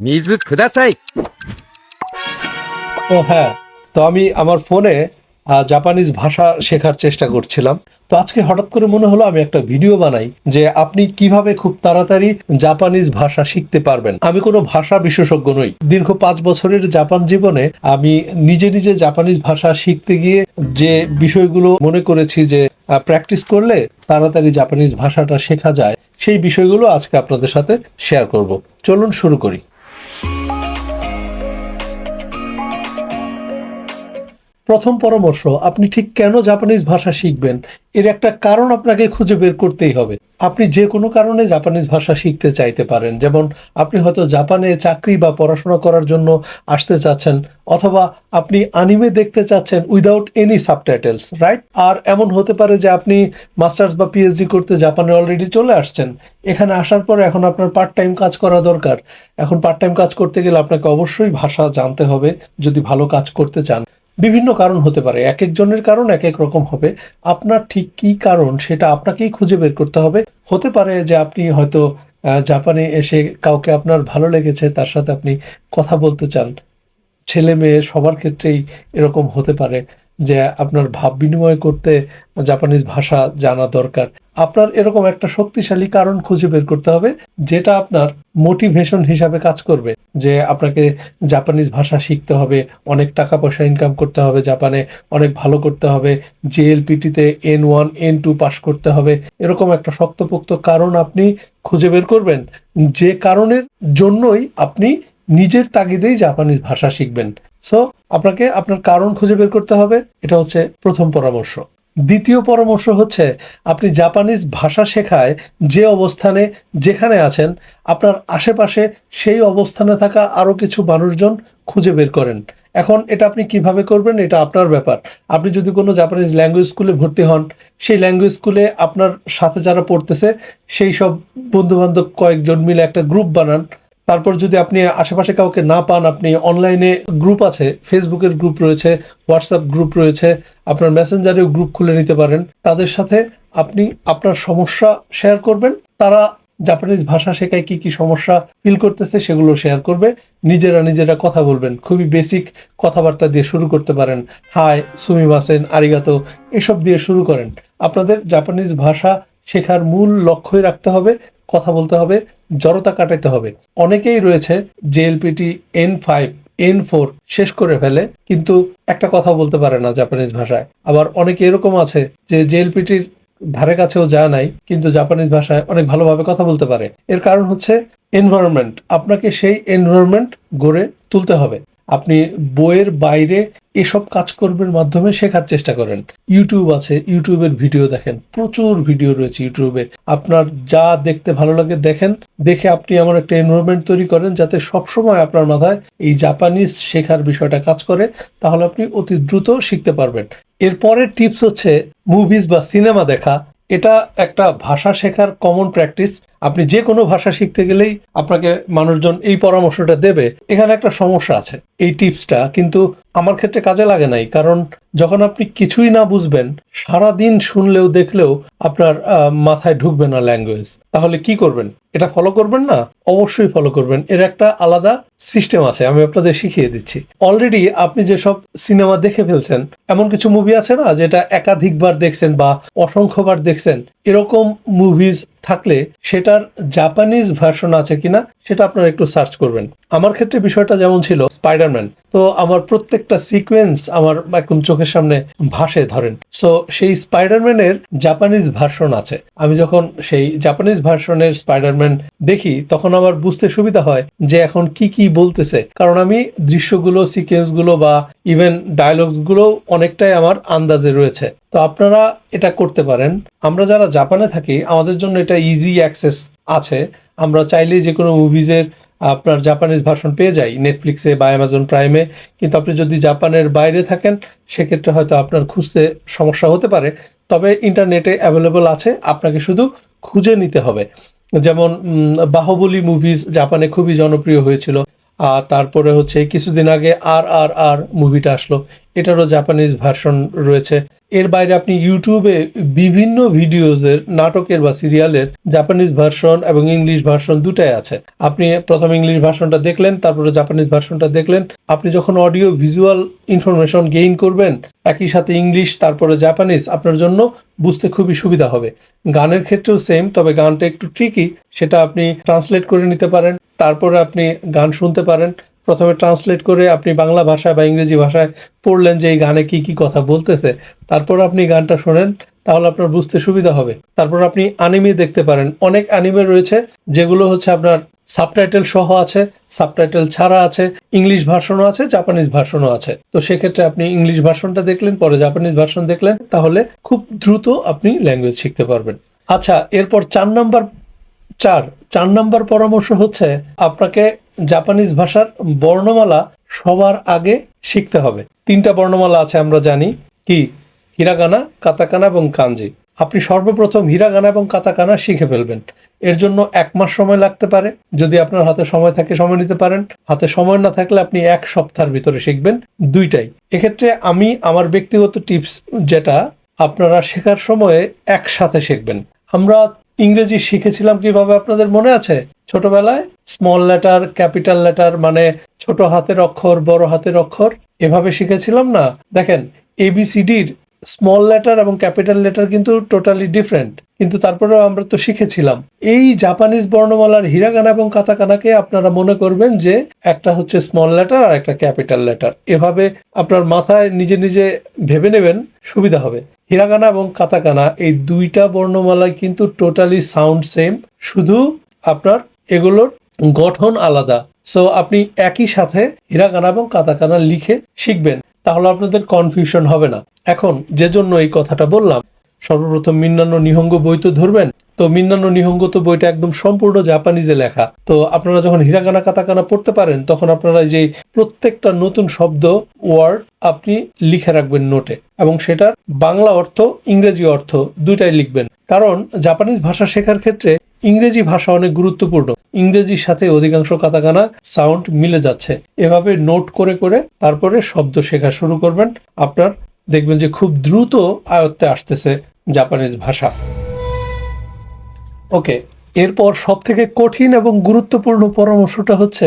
水ください。 ও হ্যাঁ তো আমি আমার ফোনে আহ, জাপানিজ ভাষা শেখার চেষ্টা করছিলাম তো আজকে হঠাৎ করে মনে হলো আমি একটা ভিডিও বানাই যে আপনি কিভাবে খুব তাড়াতাড়ি জাপানিজ ভাষা শিখতে পারবেন আমি কোনো ভাষা বিশেষজ্ঞ নই দীর্ঘ পাঁচ বছরের জাপান জীবনে আমি নিজে নিজে জাপানিজ ভাষা শিখতে গিয়ে যে বিষয়গুলো মনে করেছি যে প্র্যাকটিস করলে তাড়াতাড়ি জাপানিজ ভাষাটা শেখা যায় সেই বিষয়গুলো আজকে আপনাদের সাথে শেয়ার করব চলুন শুরু করি প্রথম পরামর্শ, আপনি ঠিক কেন জাপানিজ ভাষা শিখবেন? এর একটা কারণ আপনাকে খুঁজে বের করতেই হবে। আপনি যে কোনো কারণে জাপানিজ ভাষা শিখতে চাইতে পারেন। যেমন, আপনি হয়তো জাপানে চাকরি বা পড়াশোনা করার জন্য আসতে চাচ্ছেন, অথবা আপনি আনিমে দেখতে চাচ্ছেন উইদাউট এনি সাবটাইটেলস রাইট আর এমন হতে পারে যে আপনি মাস্টার্স বা পিএইচডি করতে জাপানে অলরেডি চলে আসছেন। এখানে আসার পরে এখন আপনার পার্ট টাইম কাজ করা দরকার। এখন পার্ট টাইম কাজ করতে গেলে আপনাকে অবশ্যই ভাষা জানতে হবে, যদি ভালো কাজ করতে চান। বিভিন্ন কারণ হতে পারে। এক একজনের কারণ এক এক রকম হবে। আপনার ঠিক কি কারণ সেটা আপনাকেই খুঁজে বের করতে হবে। হতে পারে যে আপনি হয়তো জাপানে এসে কাউকে আপনার ভালো লেগেছে, তার সাথে আপনি কথা বলতে চান। ছেলে মেয়ে সবার ক্ষেত্রেই এরকম হতে পারে। যে আপনার ভাব বিনিময় করতে জাপানিজ ভাষা জানা দরকার। আপনার এরকম একটা শক্তিশালী কারণ খুঁজে বের করতে হবে, যেটা আপনার মোটিভেশন হিসাবে কাজ করবে। যে আপনাকে জাপানিজ ভাষা শিখতে হবে, অনেক টাকা পয়সা ইনকাম করতে হবে জাপানে, অনেক ভালো করতে হবে জেএলপিটিতে N one N two pass করতে হবে। এরকম একটা শক্তপোক্ত কারণ আপনি খুঁজে বের করবেন। যে কারণের জন্যই আপনি নিজের তাগিদেই জাপানিজ ভাষা শিখবেন। সো আপনাকে আপনার কারণ খুঁজে বের করতে হবে। এটা হচ্ছে প্রথম পরামর্শ। দ্বিতীয় পরামর্শ হচ্ছে, আপনি জাপানিজ ভাষা শেখায় যে অবস্থানে যেখানে আছেন, আপনার আশেপাশে সেই অবস্থানে থাকা আরও কিছু মানুষজন খুঁজে বের করেন। এখন এটা আপনি কীভাবে করবেন, এটা আপনার ব্যাপার। আপনি যদি কোনো জাপানিজ ল্যাঙ্গুয়েজ স্কুলে ভর্তি হন, সেই ল্যাঙ্গুয়েজ স্কুলে আপনার সাথে যারা পড়তেছে, সেই সব বন্ধুবান্ধব কয়েকজন মিলে একটা গ্রুপ বানান। তারপর যদি আপনি আশেপাশে কাউকে না পান, আপনি অনলাইনে গ্রুপ আছে ফেসবুকের গ্রুপ রয়েছে হোয়াটসঅ্যাপ গ্রুপ রয়েছে, আপনার মেসেঞ্জারেও গ্রুপ খুলে নিতে পারেন। তাদের সাথে আপনি আপনার সমস্যা শেয়ার করবেন। তারা জাপানিজ ভাষা শেখায় কি কি সমস্যা ফিল করতেছে, সেগুলো শেয়ার করবে। নিজেরা নিজেরা কথা বলবেন। খুবই বেসিক কথাবার্তা দিয়ে শুরু করতে পারেন। হাই সুমি মাসেন আরিগাতো এসব দিয়ে শুরু করেন। আপনাদের জাপানিজ ভাষা শেখার মূল লক্ষ্যই রাখতে হবে, কথা বলতে হবে। জড়তা কাটাইতে হবে। অনেকেই রয়েছে JLPT N five N four শেষ করে ফেলে, কিন্তু একটা কথা বলতে পারে না জাপানিজ ভাষায়। আবার অনেকে এরকম আছে যে জেএলপিটির ধারে কাছেও যায় নাই, কিন্তু জাপানিজ ভাষায় অনেক ভালোভাবে কথা বলতে পারে। এর কারণ হচ্ছে এনভায়রনমেন্ট আপনাকে সেই এনভায়রনমেন্ট গড়ে তুলতে হবে। আপনি বইয়ের বাইরে এসব কাজকর্মের মাধ্যমে শেখার চেষ্টা করেন। ইউটিউব আছে ইউটিউবের ভিডিও দেখেন, প্রচুর ভিডিও রয়েছে ইউটিউবে আপনার যা দেখতে ভালো লাগে দেখেন, দেখে আপনি এমন একটা এনভায়রনমেন্ট তৈরি করেন যাতে সবসময় আপনার মাথায় এই জাপানিজ শেখার বিষয়টা কাজ করে, তাহলে আপনি অতি দ্রুত শিখতে পারবেন। এরপরের টিপস হচ্ছে মুভিজ বা সিনেমা দেখা। এটা একটা ভাষা শেখার কমন প্র্যাকটিস আপনি যে কোনো ভাষা শিখতে গেলেই আপনাকে মানুষজন এই পরামর্শটা দেবে। এখানে একটা সমস্যা আছে। এই টিপসটা কিন্তু আমার ক্ষেত্রে কাজে লাগে নাই, কারণ যখন আপনি কিছুই না বুঝবেন সারা দিন শুনলেও দেখলেও আপনার মাথায় ঢুকবে না ল্যাঙ্গুয়েজ তাহলে কি করবেন? এটা ফলো করবেন না? অবশ্যই ফলো করবেন। এর একটা আলাদা সিস্টেম আছে, আমি আপনাদের শিখিয়ে দিচ্ছি। অলরেডি আপনি যেসব সিনেমা দেখে ফেলছেন, এমন কিছু মুভি আছে না, যেটা একাধিকবার দেখছেন বা অসংখ্যবার দেখছেন, এরকম মুভিজ থাকলে সেটার জাপানিজ ভার্সন আছে কিনা সেটা আপনারা একটু সার্চ করবেন। আমার ক্ষেত্রে বিষয়টা যেমন ছিল স্পাইডারম্যান তো আমার প্রত্যেকটা সিকোয়েন্স আমার একদম চোখের সামনে ভাসে ধরেন। সো সেই স্পাইডারম্যানের জাপানিজ ভার্সন আছে। আমি যখন সেই জাপানিজ ভার্সনের স্পাইডারম্যান দেখি, তখন আমার বুঝতে সুবিধা হয় যে এখন কি কি বলতেছে। কারণ আমি দৃশ্যগুলো সিকোয়েন্সগুলো বা ইভেন ডায়লগসগুলো অনেকটাই আমার আন্দাজে রয়েছে। তো আপনারা এটা করতে পারেন। আমরা যারা জাপানে থাকি, আমাদের জন্য এটা ইজি অ্যাক্সেস আছে। আমরা চাইলেই যে কোনো মুভিজের আপনার জাপানিজ ভার্সন পেয়ে যাই নেটফ্লিক্সে বা অ্যামাজন প্রাইমে কিন্তু আপনি যদি জাপানের বাইরে থাকেন, সেক্ষেত্রে হয়তো আপনার খুঁজতে সমস্যা হতে পারে। তবে ইন্টারনেটে অ্যাভেলেবল আছে, আপনাকে শুধু খুঁজে নিতে হবে। যেমন বাহুবলী মুভিজ জাপানে খুবই জনপ্রিয় হয়েছিল। আর তারপরে হচ্ছে, কিছুদিন আগে আর আর আর মুভিটা আসলো। এটারও জাপানিজ ভার্সন রয়েছে। এর বাইরে আপনি ইউটিউবে বিভিন্ন ভিডিওজের নাটকের বা সিরিয়ালের জাপানিজ ভার্সন এবং ইংলিশ ভার্সন দুটাই আছে। আপনি প্রথম ইংলিশ ভার্সনটা দেখলেন, তারপরে জাপানিজ ভার্সনটা দেখলেন। আপনি যখন অডিও ভিজুয়াল ইনফরমেশন গেইন করবেন, একই সাথে ইংলিশ তারপরে জাপানিজ আপনার জন্য বুঝতে খুবই সুবিধা হবে। গানের ক্ষেত্রেও সেম তবে গানটা একটু ট্রিকি সেটা আপনি ট্রান্সলেট করে নিতে পারেন, তারপরে আপনি গান শুনতে পারেন। প্রথমে ট্রান্সলেট করে আপনি বাংলা ভাষায় বা ইংরেজি ভাষায় পড়লেন যে এই গানে কি কি কথা বলতেছে, তারপর আপনি গানটা শোনেন, তাহলে আপনার বুঝতে সুবিধা হবে। তারপর আপনি অ্যানিমে দেখতে পারেন। অনেক অ্যানিমে রয়েছে, যেগুলো হচ্ছে আপনার সাবটাইটেল সহ আছে সাবটাইটেল ছাড়া আছে, ইংলিশ ভার্সনও আছে, জাপানিজ ভার্সনও আছে। তো সেক্ষেত্রে আপনি ইংলিশ ভার্সনটা দেখলেন, পরে জাপানিজ ভার্সন দেখলেন, তাহলে খুব দ্রুত আপনি ল্যাঙ্গুয়েজ শিখতে পারবেন। আচ্ছা এরপর চার নাম্বার চার চার নম্বর পরামর্শ হচ্ছে আপনাকে জাপানিজ ভাষার বর্ণমালা সবার আগে শিখতে হবে। তিনটা বর্ণমালা আছে আমরা জানি, কি? হিরাগানা, কাতাকানা এবং কাঞ্জি আপনি সর্বপ্রথম হিরাগানা এবং কাতাকানা শিখে ফেলবেন। এর জন্য এক মাস সময় লাগতে পারে। যদি আপনার হাতে সময় থাকে, সময় নিতে পারেন। হাতে সময় না থাকলে আপনি এক সপ্তাহের ভিতরে শিখবেন দুইটাই। এক্ষেত্রে আমি আমার ব্যক্তিগত টিপস যেটা, আপনারা শেখার সময়ে একসাথে শিখবেন। আমরা ইংরেজি শিখেছিলাম কীভাবে আপনাদের মনে আছে? ছোটবেলায় স্মল লেটার ক্যাপিটাল লেটার মানে ছোট হাতের অক্ষর, বড় হাতের অক্ষর, এভাবে শিখেছিলাম না। দেখেন এবিসিডির স্মল লেটার এবং ক্যাপিটাল লেটার কিন্তু টোটালি ডিফারেন্ট কিন্তু তারপরেও আমরা তো শিখেছিলাম। এই জাপানিজ বর্ণমালার হিরাগানা এবং কাতাকানাকে আপনারা মনে করবেন যে একটা হচ্ছে স্মল লেটার আর একটা ক্যাপিটাল লেটার এভাবে আপনার মাথায় নিজে নিজে ভেবে নেবেন, সুবিধা হবে। হিরাগানা এবং কাতাকানা এই দুইটা বর্ণমালায় কিন্তু টোটালি সাউন্ড সেম শুধু আপনার এগুলোর গঠন আলাদা। সো আপনি একই সাথে হিরাগানা এবং কাতাকানা লিখে শিখবেন। তাহলে আপনাদের কনফিউশন হবে না। এখন যে জন্য এই কথাটা বললাম, সর্বপ্রথম মিন্নান্ন নিহঙ্গ বই তো ধরবেন, তো মিন্নান্ন নিহঙ্গ তো বইটা একদম সম্পূর্ণ জাপানিজে লেখা। তো আপনারা যখন হিরাগানা কাতাকানা পড়তে পারেন, তখন আপনারা যে প্রত্যেকটা নতুন শব্দ ওয়ার্ড আপনি লিখে রাখবেন নোটে এবং সেটার বাংলা অর্থ ইংরেজি অর্থ দুইটাই লিখবেন। কারণ, জাপানিজ ভাষা শেখার ক্ষেত্রে ইংরেজি ভাষা অনেক গুরুত্বপূর্ণ। ইংরেজির সাথে অধিকাংশ কাতাকানা সাউন্ড মিলে যাচ্ছে। এভাবে নোট করে করে তারপরে শব্দ শেখা শুরু করবেন। আপনার দেখবেন যে খুব দ্রুত আয়ত্তে আসতেছে জাপানিজ ভাষা। ওকে, এরপর সব থেকে কঠিন এবং গুরুত্বপূর্ণ পরামর্শটা হচ্ছে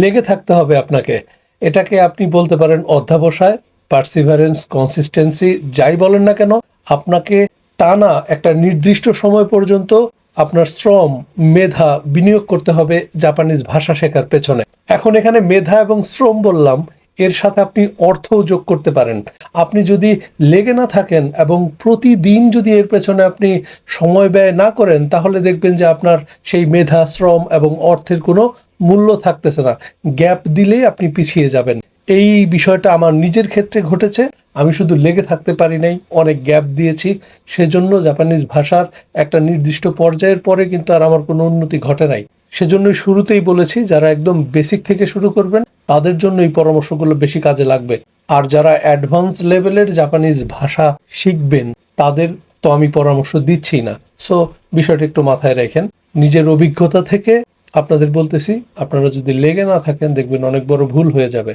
লেগে থাকতে হবে আপনাকে। এটাকে আপনি বলতে পারেন অধ্যাবসায় পার্সিভারেন্স কনসিস্টেন্সি যাই বলেন না কেন, আপনাকে টানা একটা নির্দিষ্ট সময় পর্যন্ত আপনার শ্রম, মেধা বিনিয়োগ করতে হবে জাপানিজ ভাষা শেখার পেছনে। এখন এখানে মেধা এবং শ্রম বললাম, এর সাথে আপনি অর্থও যোগ করতে পারেন। আপনি যদি লেগে না থাকেন এবং প্রতিদিন যদি এর পেছনে আপনি সময় ব্যয় না করেন, তাহলে দেখবেন যে আপনার সেই মেধা, শ্রম এবং অর্থের কোনো মূল্য থাকতেছে না। গ্যাপ দিলেই আপনি পিছিয়ে যাবেন। এই বিষয়টা আমার নিজের ক্ষেত্রে ঘটেছে। আমি শুধু লেগে থাকতে পারি নাই, অনেক গ্যাপ দিয়েছি। সেজন্য জাপানিজ ভাষার একটা নির্দিষ্ট পর্যায়ের পরে কিন্তু আর আমার কোনো উন্নতি ঘটে নাই। সেজন্যই শুরুতেই বলেছি, যারা একদম বেসিক থেকে শুরু করবেন, তাদের জন্য এই পরামর্শগুলো বেশি কাজে লাগবে। আর যারা অ্যাডভান্স লেভেলের জাপানিজ ভাষা শিখবেন, তাদের তো আমি পরামর্শ দিচ্ছি না। সো বিষয়টা একটু মাথায় রাখেন। নিজের অভিজ্ঞতা থেকে আপনাদের বলতেছি, আপনারা যদি লেগে না থাকেন, দেখবেন অনেক বড় ভুল হয়ে যাবে।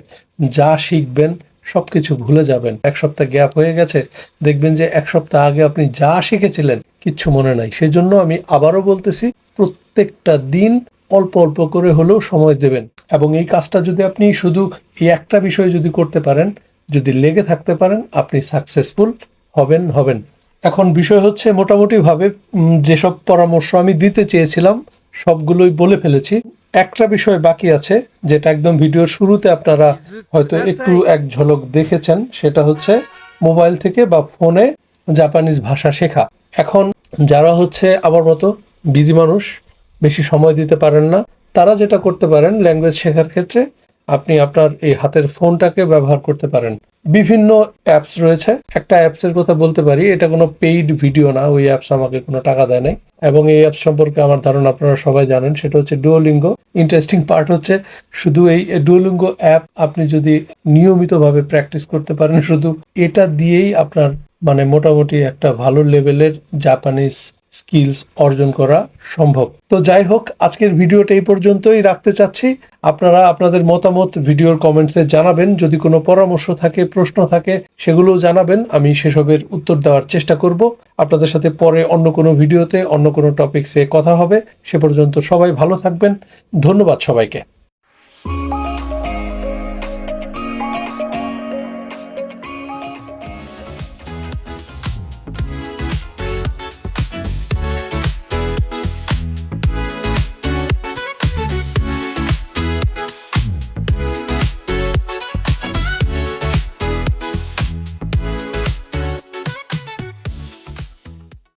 যা শিখবেন, সবকিছু ভুলে যাবেন। এক সপ্তাহ গ্যাপ হয়ে গেছে, দেখবেন যে এক সপ্তাহ আগে আপনি যা শিখেছিলেন, কিচ্ছু মনে নাই। সেজন্য আমি আবারও বলতেছি, প্রত্যেকটা দিন অল্প অল্প করে হলেও সময় দেবেন। এবং এই কাজটা যদি আপনি শুধু এই একটা বিষয়ে যদি করতে পারেন, যদি লেগে থাকতে পারেন, আপনি সাকসেসফুল হবেন হবেন। এখন বিষয় হচ্ছে, মোটামুটিভাবে যেসব পরামর্শ আমি দিতে চেয়েছিলাম সবগুলোই বলে ফেলেছি। একটা বিষয় বাকি আছে, যেটা একদম ভিডিওর শুরুতে আপনারা হয়তো একটু এক ঝলক দেখেছেন, সেটা হচ্ছে মোবাইল থেকে বা ফোনে জাপানিজ ভাষা শেখা। এখন যারা হচ্ছে আমার মতো বিজি মানুষ, বেশি সময় দিতে পারেন না, তারা যেটা করতে পারেন ল্যাঙ্গুয়েজ শেখার ক্ষেত্রে আপনি আপনার এই হাতের ফোনটাকে ব্যবহার করতে পারেন। বিভিন্ন অ্যাপস রয়েছে। একটা অ্যাপসের কথা বলতে পারি, এটা কোনো পেইড ভিডিও না, ওই অ্যাপস আমাকে কোনো টাকা দেয় নাই। এবং এই অ্যাপস সম্পর্কে আমার ধারণা আপনারা সবাই জানেন, সেটা হচ্ছে ডুয়োলিঙ্গো ইন্টারেস্টিং পার্ট হচ্ছে, শুধু এই ডুয়োলিঙ্গো অ্যাপ আপনি যদি নিয়মিতভাবে প্র্যাকটিস করতে পারেন, শুধু এটা দিয়েই আপনার মানে মোটামুটি একটা ভালো লেভেলের জাপানিজ স্কিলস অর্জন করা সম্ভব। তো যাই হোক, আজকের ভিডিওটা এই পর্যন্তই রাখতে চাচ্ছি। আপনারা আপনাদের মতামত ভিডিওর কমেন্টসে জানাবেন। যদি কোনো পরামর্শ থাকে, প্রশ্ন থাকে, সেগুলোও জানাবেন। আমি সেসবের উত্তর দেওয়ার চেষ্টা করব। আপনাদের সাথে পরে অন্য কোনো ভিডিওতে, অন্য কোনো টপিকসে কথা হবে। সে পর্যন্ত সবাই ভালো থাকবেন। ধন্যবাদ সবাইকে।